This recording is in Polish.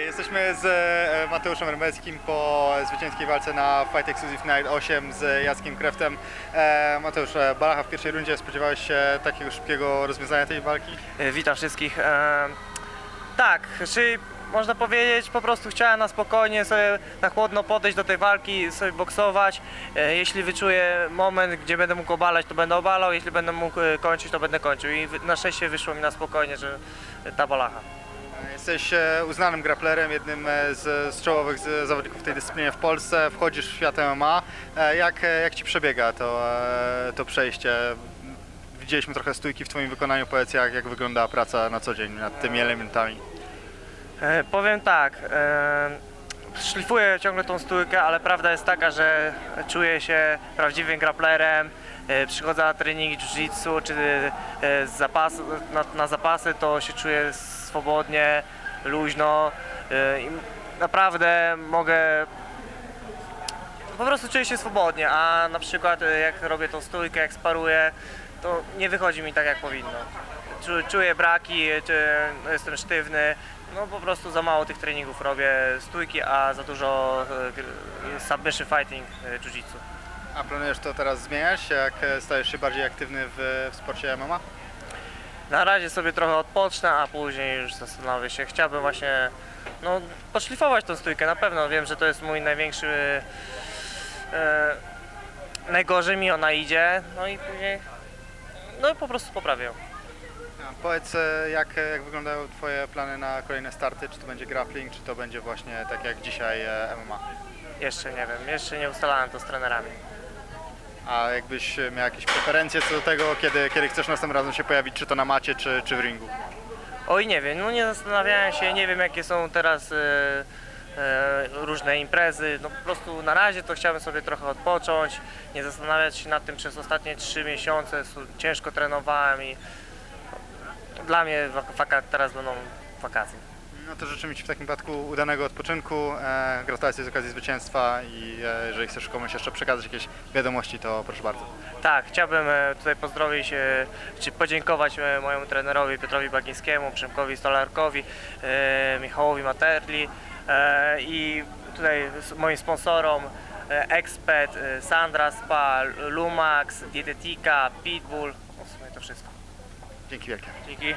Jesteśmy z e, Mateuszem Rembeckim po zwycięskiej walce na Fight Exclusive Night 8 z Jackiem Kreftem. E, Mateusz, e, Balacha w pierwszej rundzie, spodziewałeś się takiego szybkiego rozwiązania tej walki? E, Witam wszystkich. E, tak, czyli można powiedzieć, po prostu chciałem na spokojnie sobie na chłodno podejść do tej walki, sobie boksować. E, jeśli wyczuję moment, gdzie będę mógł obalać, to będę obalał, jeśli będę mógł e, kończyć, to będę kończył. I na szczęście wyszło mi na spokojnie, że ta balacha. Jesteś e, uznanym grapplerem, jednym e, z, z czołowych zawodników tej dyscyplinie w Polsce. Wchodzisz w świat MMA. E, Jak, jak Ci przebiega to, to przejście? Widzieliśmy trochę stójki w Twoim wykonaniu. Powiedz, jak, jak wygląda praca na co dzień nad tymi elementami? Powiem tak, szlifuję ciągle tą stójkę, ale prawda jest taka, że czuję się prawdziwym grapplerem. E, przychodzę na treningi jiu-jitsu czy e, zapas, na, na zapasy, to się czuję swobodnie, luźno e, i naprawdę mogę po prostu czuję się swobodnie, a na przykład jak robię tą stójkę, jak sparuję, to nie wychodzi mi tak jak powinno. Czu- Czuję braki, jestem sztywny, no po prostu za mało tych treningów robię stójki, a za dużo e, submission fighting e, jiu-jitsu. A planujesz to teraz zmieniać, jak e, stajesz się bardziej aktywny w, w sporcie MMA? Na razie sobie trochę odpocznę, a później już zastanowię się. Chciałbym właśnie no, poszlifować tą stójkę, na pewno wiem, że to jest mój największy e, najgorzej mi ona idzie, no i później no i po prostu poprawię. ją. Powiedz, e, jak, jak wyglądają Twoje plany na kolejne starty? Czy to będzie grappling, czy to będzie właśnie tak jak dzisiaj e, MMA? Jeszcze nie wiem, jeszcze nie ustalałem to z trenerami. A jakbyś e, miał jakieś preferencje co do tego, kiedy, kiedy chcesz następnym razem się pojawić, czy to na macie, czy, czy w ringu? Oj, nie wiem, no nie zastanawiałem się, nie wiem jakie są teraz e, e, różne imprezy. No po prostu na razie to chciałbym sobie trochę odpocząć, nie zastanawiać się nad tym przez ostatnie trzy miesiące. Ciężko trenowałem i dla mnie waka- teraz będą wakacje. No to życzymy Ci w takim wypadku udanego odpoczynku, e, gratulacje z okazji zwycięstwa i e, jeżeli chcesz komuś jeszcze przekazać jakieś wiadomości, to proszę bardzo. Tak, chciałbym e, tutaj pozdrowić, e, czy podziękować e, mojemu trenerowi Piotrowi Bagińskiemu, Przemkowi Stolarkowi, e, Michałowi Materli e, i tutaj moim sponsorom e, Expert, e, Sandra Spa, Lumax, Dietetika, Pitbull, no w sumie to wszystko. Dzięki wielkie. Dzięki.